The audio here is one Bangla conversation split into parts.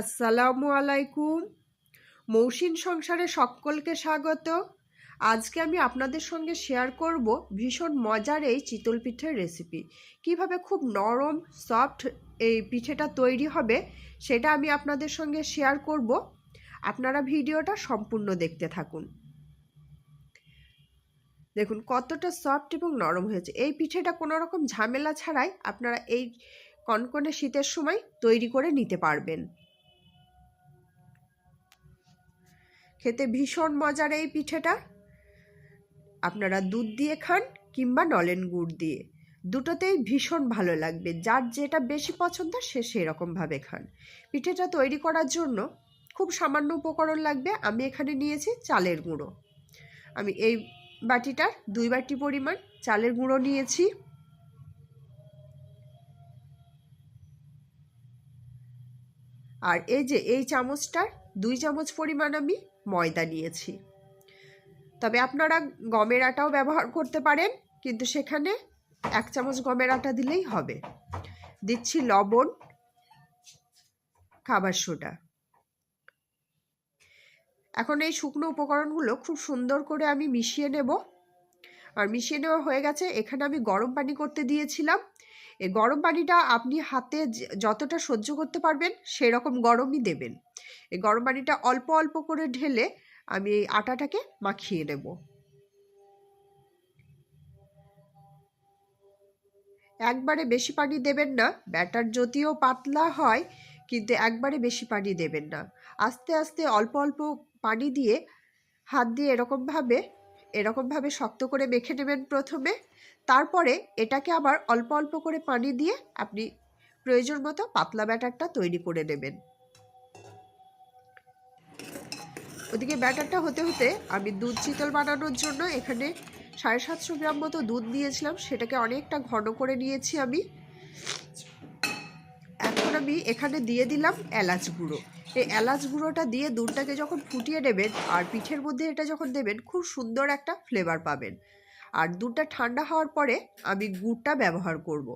আসসালামু আলাইকুম। মৌসিন সংসারে সকলকে স্বাগত। আজকে আমি আপনাদের সঙ্গে শেয়ার করব ভীষণ মজার এই চিতল পিঠের রেসিপি কীভাবে খুব নরম সফট এই পিঠেটা তৈরি হবে সেটা আমি আপনাদের সঙ্গে শেয়ার করব। আপনারা ভিডিওটা সম্পূর্ণ দেখতে থাকুন। দেখুন কতটা সফট এবং নরম হয়েছে। এই পিঠেটা কোনো রকম ঝামেলা ছাড়াই আপনারা এই কনকনে শীতের সময় তৈরি করে নিতে পারবেন। খেতে ভীষণ মজার এই পিঠেটা। আপনারা দুধ দিয়ে খান কিংবা নলেন গুড় দিয়ে। দুটোতেই ভীষণ ভালো লাগবে। যার যেটা বেশি পছন্দ সে সেরকমভাবে খান। পিঠেটা তৈরি করার জন্য খুব সামান্য উপকরণ লাগবে। আমি এখানে নিয়েছি চালের গুঁড়ো। আমি এই বাটিটার দুই বাটি পরিমাণ চালের গুঁড়ো নিয়েছি। আর এই যে এই চামচটার দুই চামচ পরিমাণ আমি ময়দা নিয়েছি তবে আপনারা গমের আটাও ব্যবহার করতে পারেন, কিন্তু সেখানে এক চামচ গমের আটা দিলেই হবে। দিচ্ছি লবণ, খাবার সোডা। এখন এই শুকনো উপকরণগুলো খুব সুন্দর করে আমি মিশিয়ে নেব। আর মিশিয়ে নেওয়া হয়ে গেছে, এখানে আমি গরম পানি করতে দিয়েছিলাম। এই গরম পানিটা আপনি হাতে যতটা সহ্য করতে পারবেন, সেরকম গরমই দেবেন। এই গরম পানিটা অল্প অল্প করে ঢেলে আমি এই আটাটাকে মাখিয়ে নেব। একবারে বেশি পানি দেবেন না, ব্যাটার যদিও পাতলা হয়, কিন্তু একবারে বেশি পানি দেবেন না। আস্তে আস্তে অল্প অল্প পানি দিয়ে হাত দিয়ে এরকমভাবে এরকমভাবে শক্ত করে মেখে নেবেন প্রথমে। তারপরে এটাকে আবার অল্প অল্প করে পানি দিয়ে আপনি প্রয়োজন মতো পাতলা ব্যাটারটা তৈরি করে নেবেন। ওদিকে ব্যাটারটা হতে হতে আমি দুধ চিতল বানানোর জন্য এখানে সাড়ে সাতশো গ্রাম মতো দুধ নিয়েছিলাম। সেটাকে অনেকটা ঘন করে নিয়েছি আমি। এখন আমি এখানে দিয়ে দিলাম এলাচ গুঁড়ো। এই এলাচ গুঁড়োটা দিয়ে দুধটাকে যখন ফুটিয়ে নেবেন আর পিঠের মধ্যে এটা যখন দেবেন, খুব সুন্দর একটা ফ্লেভার পাবেন। আর দুধটা ঠান্ডা হওয়ার পরে আমি গুড়টা ব্যবহার করব।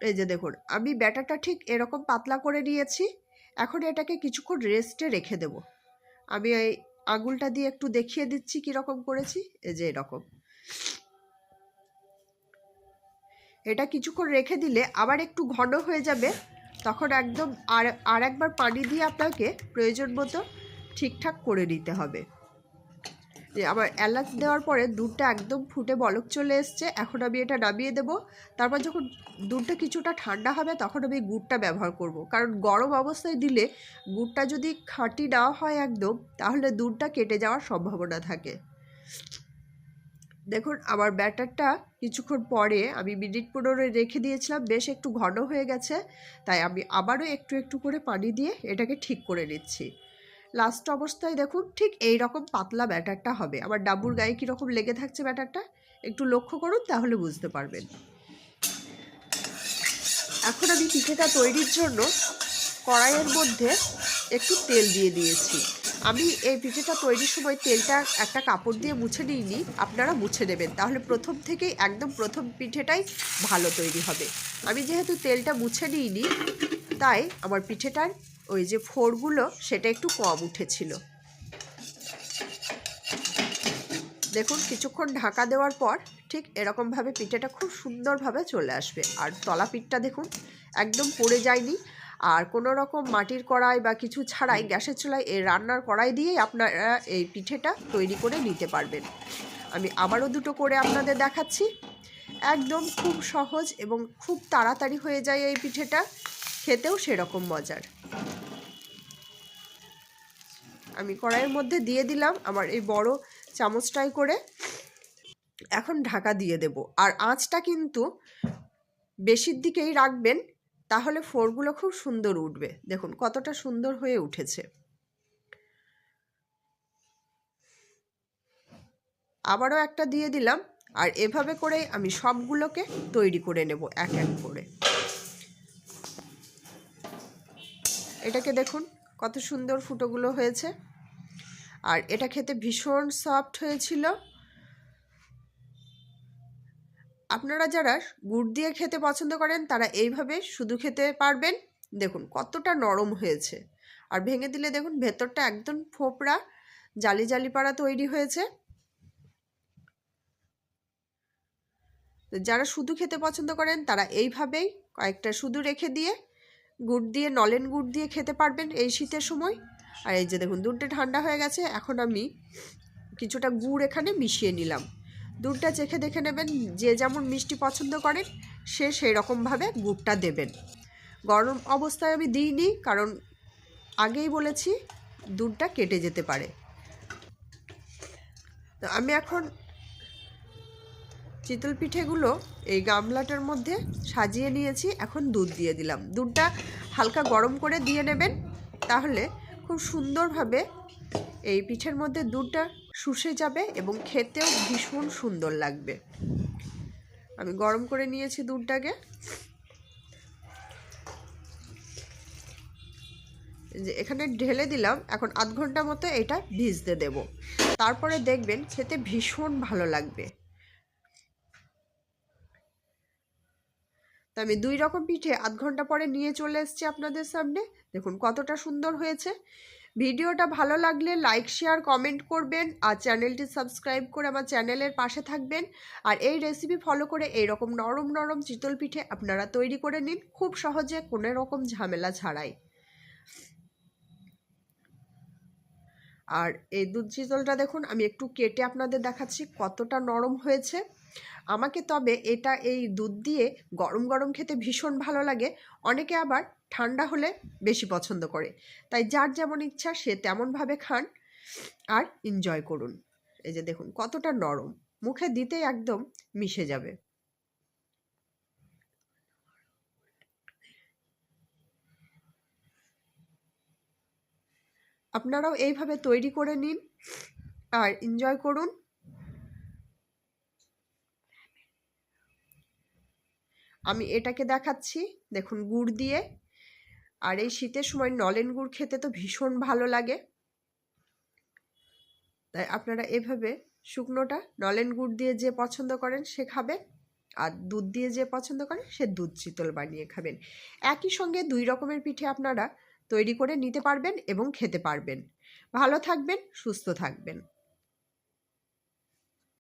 এই যে দেখুন, আমি ব্যাটারটা ঠিক এরকম পাতলা করে নিয়েছি। এখন এটাকে কিছুক্ষণ রেস্টে রেখে দেব। আমি এই আঙুলটা দিয়ে একটু দেখিয়ে দিচ্ছি কীরকম করেছি। এই যে এরকম। এটা কিছুক্ষণ রেখে দিলে আবার একটু ঘন হয়ে যাবে। তখন একদম আর আর একবার পানি দিয়ে আপনাকে প্রয়োজন মতো ঠিকঠাক করে নিতে হবে। যে আমার এলাচ দেওয়ার পরে দুধটা একদম ফুটে বলক চলে এসছে। এখন আমি এটা নামিয়ে দেব। তারপর যখন দুধটা কিছুটা ঠান্ডা হবে তখন আমি গুড়টা ব্যবহার করব। কারণ গরম অবস্থায় দিলে গুড়টা যদি খাঁটি না হয় একদম, তাহলে দুধটা কেটে যাওয়ার সম্ভাবনা থাকে। দেখুন, আমার ব্যাটারটা কিছুক্ষণ পরে আমি মিনিট পনেরো রেখে দিয়েছিলাম, বেশ একটু ঘন হয়ে গেছে। তাই আমি আবারও একটু একটু করে পানি দিয়ে এটাকে ঠিক করে নিচ্ছি। লাস্ট অবস্থায় দেখুন, ঠিক এই রকম পাতলা ব্যাটারটা হবে। আমার ডাবুর গায়ে কীরকম লেগে থাকছে ব্যাটারটা, একটু লক্ষ্য করুন, তাহলে বুঝতে পারবেন। এখন আমি পিঠেটা তৈরির জন্য কড়াইয়ের মধ্যে একটু তেল দিয়ে দিয়েছি। আমি এই পিঠেটা তৈরির সময় তেলটা একটা কাপড় দিয়ে মুছে নিইনি, আপনারা মুছে নেবেন। তাহলে প্রথম থেকেই, একদম প্রথম পিঠেটাই ভালো তৈরি হবে। আমি যেহেতু তেলটা মুছে নিইনি, তাই আমার পিঠেটার ওই যে ফোরগুলো সেটা একটু কম উঠেছিল। দেখুন, কিছুক্ষণ ঢাকা দেওয়ার পর ঠিক এরকমভাবে পিঠেটা খুব সুন্দরভাবে চলে আসবে। আর তলা পিঠটা দেখুন, একদম পড়ে যায়নি। আর কোনো রকম মাটির কড়াই বা কিছু ছাড়াই, গ্যাসের চুলায় এই রান্নার কড়াই দিয়েই আপনারা এই পিঠেটা তৈরি করে নিতে পারবেন। আমি আবারও দুটো করে আপনাদের দেখাচ্ছি। একদম খুব সহজ এবং খুব তাড়াতাড়ি হয়ে যায় এই পিঠেটা। খেতেও সেরকম মজার। আমি কড়াইয়ের মধ্যে দিয়ে দিলাম আমার এই বড় চামচটাই করে। এখন ঢাকা দিয়ে দেব। আর আঁচটা কিন্তু বেশির দিকেই রাখবেন, তাহলে ফোরগুলো খুব সুন্দর উঠবে। দেখুন কতটা সুন্দর হয়ে উঠেছে। আবারও একটা দিয়ে দিলাম, আর এভাবে করেই আমি সবগুলোকে তৈরি করে নেব এক এক করে। এটাকে দেখুন, কত সুন্দর ফুটোগুলো হয়েছে। আর এটা খেতে ভীষণ সফট হয়েছিল। আপনারা যারা গুড় দিয়ে খেতে পছন্দ করেন, তারা এইভাবে শুধু খেতে পারবেন। দেখুন, কতটা নরম হয়েছে। আর ভেঙে দিলে দেখুন, ভেতরটা একদম ফোপড়া, জালি জালি পাড়া তৈরি হয়েছে। যারা শুধু খেতে পছন্দ করেন, তারা এইভাবেই কয়েকটা শুধু রেখে দিয়ে গুড় দিয়ে, নলেন গুড় দিয়ে খেতে পারবেন এই শীতের সময়। আর এই যে দেখুন, দুধটা ঠান্ডা হয়ে গেছে, এখন আমি কিছুটা গুড় এখানে মিশিয়ে নিলাম। দুধটা চেখে দেখে নেবেন, যে যেমন মিষ্টি পছন্দ করেন, সে সেই রকমভাবে গুড়টা দেবেন। গরম অবস্থায় আমি দিইনি, কারণ আগেই বলেছি, দুধটা কেটে যেতে পারে। তো আমি এখন চিতল পিঠেগুলো এই গামলাটার মধ্যে সাজিয়ে নিয়েছি, এখন দুধ দিয়ে দিলাম। দুধটা হালকা গরম করে দিয়ে নেবেন, তাহলে খুব সুন্দরভাবে এই পিঠের মধ্যে দুধটা শুষে যাবে এবং খেতেও ভীষণ সুন্দর লাগবে। আমি গরম করে নিয়েছি দুধটাকে। যে এখানে ঢেলে দিলাম, এখন আধ ঘণ্টা মতো এটা ভিজতে দেব। তারপরে দেখবেন খেতে ভীষণ ভালো লাগবে। তো আমি দুই রকম পিঠে আধ ঘণ্টা পরে নিয়ে চলে এসেছি আপনাদের সামনে। দেখুন কতটা সুন্দর হয়েছে। ভিডিওটা ভালো লাগলে লাইক, শেয়ার, কমেন্ট করবেন আর চ্যানেলটি সাবস্ক্রাইব করে আমার চ্যানেলের পাশে থাকবেন। আর এই রেসিপি ফলো করে এই রকম নরম নরম চিতল পিঠে আপনারা তৈরি করে নিন খুব সহজে কোনো রকম ঝামেলা ছাড়াই। আর এই দুধ চিতলটা দেখুন, আমি একটু কেটে আপনাদের দেখাচ্ছি কতটা নরম হয়েছে। আমাকে তবে এটা এই দুধ দিয়ে গরম গরম খেতে ভীষণ ভালো লাগে। অনেকে আবার ঠান্ডা হলে বেশি পছন্দ করে। তাই যার যেমন ইচ্ছা সে তেমনভাবে খান আর এনজয় করুন। এই যে দেখুন, কতটা নরম। মুখে দিতেই একদম মিশে যাবে। আপনারাও এইভাবে তৈরি করে নিন আর এনজয় করুন। আমি এটাকে দেখাচ্ছি। দেখুন, গুড় দিয়ে। আর এই শীতের সময় নলেন গুড় খেতে তো ভীষণ ভালো লাগে। তাই আপনারা এভাবে শুকনোটা নলেন গুড় দিয়ে যে পছন্দ করেন সে খাবেন। আর দুধ দিয়ে যে পছন্দ করেন সে দুধ চিতল বানিয়ে খাবেন। একই সঙ্গে দুই রকমের পিঠে আপনারা তৈরি করে নিতে পারবেন এবং খেতে পারবেন। ভালো থাকবেন, সুস্থ থাকবেন।